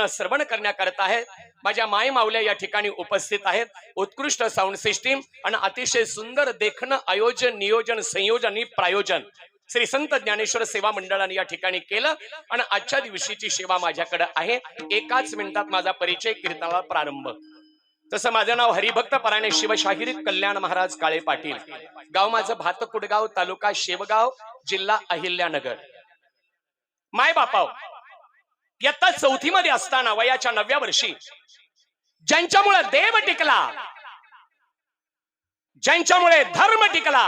श्रवण करण्याकरता आहे माझ्या माय मावल्या या ठिकाणी उपस्थित आहेत. उत्कृष्ट साऊंड सिस्टीम आणि अतिशय सुंदर देखणं आयोजन नियोजन संयोजन आणि प्रायोजन. श्री संत ज्ञानेश्वर सेवा मंडळाने या ठिकाणी केलं आणि आजच्या दिवशीची सेवा माझ्याकडे आहे. एकाच मिनिटात माझा परिचय कीर्तनाला प्रारंभ. तसं माझं नाव हरिभक्त पराणे शिवशाहिरी कल्याण महाराज काळे पाटील. गाव माझं भातकुडगाव तालुका शेवगाव जिल्हा अहिल्यानगर. माय बापाव इयत्ता चौथी मध्ये असताना वयाच्या नवव्या वर्षी ज्यांच्यामुळे देव टिकला ज्यांच्यामुळे धर्म टिकला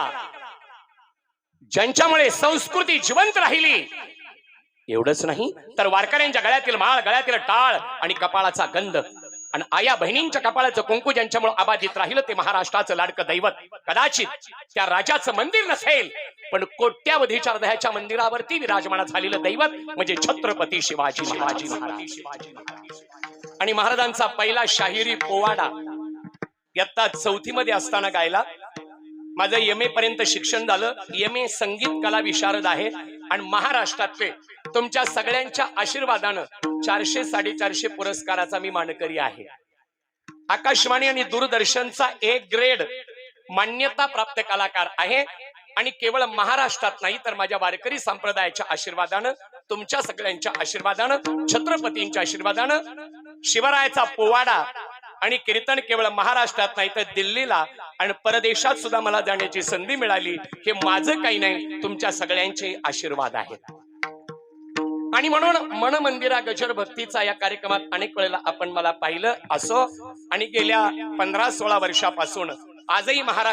ज्यांच्यामुळे संस्कृती जिवंत राहिली एवढंच नाही तर वारकऱ्यांच्या गळ्यातील माळ गळ्यातील टाळ आणि कपाळाचा गंध आणि आया बहिणींच्या कपाळाचं कुंकू ज्यांच्यामुळे अबाधित राहिलं ते महाराष्ट्राचं लाडकं दैवत. कदाचित त्या राजाचं मंदिर नसेल पण कोट्यावधीच्या हृदयाच्या मंदिरावरती विराजमान झालेलं दैवत म्हणजे छत्रपती शिवाजी शिवाजी शिवाजी महाराज. आणि महाराजांचा पहिला शाहिरी पोवाडा इयत्ता चौथी मध्ये असताना गायला. माझं एम ए पर्यंत शिक्षण झालं. एम ए संगीत कला विशारद आहे. आणि महाराष्ट्रातले तुमच्या सगळ्यांच्या आशीर्वादानं चारशे साडेचारशे पुरस्काराचा मी मानकरी आहे. आकाशवाणी आणि दूरदर्शनचा एक ग्रेड मान्यता प्राप्त कलाकार आहे. आणि केवळ महाराष्ट्रात नाही तर माझ्या वारकरी संप्रदायाच्या आशीर्वादानं तुमच्या सगळ्यांच्या आशीर्वादानं छत्रपतींच्या आशीर्वादानं शिवरायाचा पोवाडा आणि कीर्तन केवळ महाराष्ट्रात नाही तर दिल्लीला आणि परदेशात सुद्धा मला जाण्याची संधी मिळाली हे माझं काही नाही तुमच्या सगळ्यांचे आशीर्वाद आहेत. आणि म्हणून मन मंदिरा गजर भक्तीचा या कार्यक्रमात अनेक वेळेला आपण मला पाहिलं असो आणि गेल्या पंधरा सोळा वर्षापासून आजही महाराष्ट्र